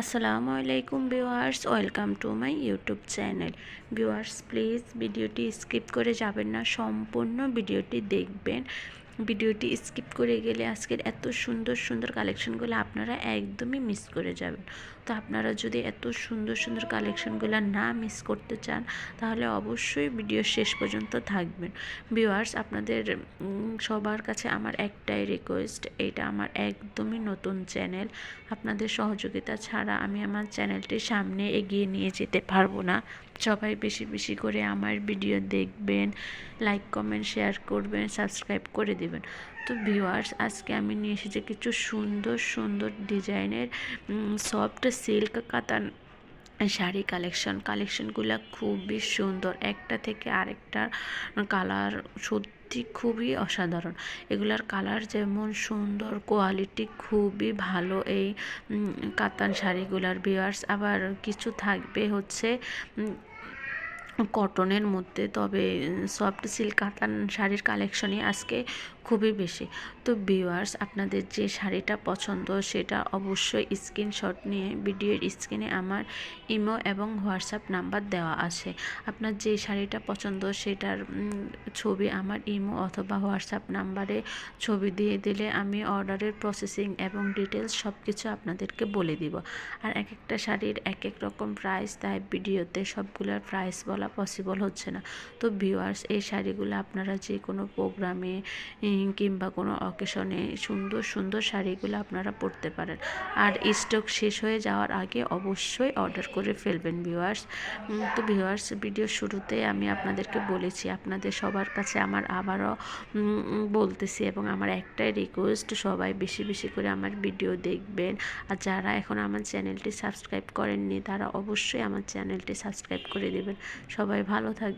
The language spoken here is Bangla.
আসসালামু আলাইকুম viewers, welcome to my YouTube channel. Viewers, please ভিডিওটি স্কিপ করে যাবেন না, সম্পূর্ণ ভিডিওটি দেখবেন। ভিডিওটি স্কিপ করে গেলে আজকের এত সুন্দর সুন্দর কালেকশনগুলো আপনারা একদমই মিস করে যাবেন। তো আপনারা যদি এত সুন্দর সুন্দর কালেকশনগুলো না মিস করতে চান, তাহলে অবশ্যই ভিডিও শেষ পর্যন্ত থাকবেন। ভিউয়ার্স, আপনাদের সবার কাছে আমার একটাই রিকোয়েস্ট এটা আমার একদমই নতুন চ্যানেল। আপনাদের সহযোগিতা ছাড়া আমি আমার চ্যানেলটি সামনে এগিয়ে নিয়ে যেতে পারব না। সবাই বেশি বেশি করে আমার ভিডিও দেখবেন লাইক কমেন্ট শেয়ার করবেন সাবস্ক্রাইব করে দেবেন। তো ভিউয়ার্স আজকে আমি নিয়ে এসেছি কিছু সুন্দর সুন্দর ডিজাইনের সফট সিল্ক কাতান শাড়ি কালেকশন কালেকশনগুলো খুবই সুন্দর। একটা থেকে আরেকটার কালার সত্যি খুবই অসাধারণ। এগুলার কালার যেমন সুন্দর কোয়ালিটি খুবই ভালো এই কাতান শাড়িগুলার। ভিউয়ার্স আবার কিছু থাকবে হচ্ছে কটনের মধ্যে তবে সফট সিল্ক কাতান শাড়ির কালেকশনই আজকে খুবই বেশি। তো ভিউয়ার্স আপনাদের যে শাড়িটা পছন্দ, সেটা অবশ্যই স্ক্রিনশট নিয়ে ভিডিওর স্ক্রিনে আমার ইমো এবং হোয়াটসঅ্যাপ নাম্বার দেওয়া আছে। আপনার যে শাড়িটা পছন্দ, সেটার ছবি আমার ইমো অথবা হোয়াটসঅ্যাপ নাম্বারে ছবি দিয়ে দিলে আমি অর্ডারের প্রসেসিং এবং ডিটেলস সব কিছু আপনাদেরকে বলে দিব। আর এক একটা শাড়ির এক এক রকম প্রাইস তাই ভিডিওতে সবগুলোর প্রাইস বলা পসিবল হচ্ছে না। তো ভিউয়ার্স এই শাড়িগুলো আপনারা যে কোনো প্রোগ্রামে কিংবা কোনো অকেশনে সুন্দর সুন্দর শাড়িগুলো আপনারা পরতে পারেন। আর স্টক শেষ হয়ে যাওয়ার আগে অবশ্যই অর্ডার করে ফেলবেন ভিউয়ার্স তো ভিউয়ার্স ভিডিও শুরুতে আমি আপনাদেরকে বলেছি, আপনাদের সবার কাছে আমার আবারও বলতেছি এবং আমার একটাই রিকোয়েস্ট সবাই বেশি বেশি করে আমার ভিডিও দেখবেন। আর যারা এখন আমার চ্যানেলটি সাবস্ক্রাইব করেননি, তারা অবশ্যই আমার চ্যানেলটি সাবস্ক্রাইব করে দেবেন। সবাই ভালো থাকবে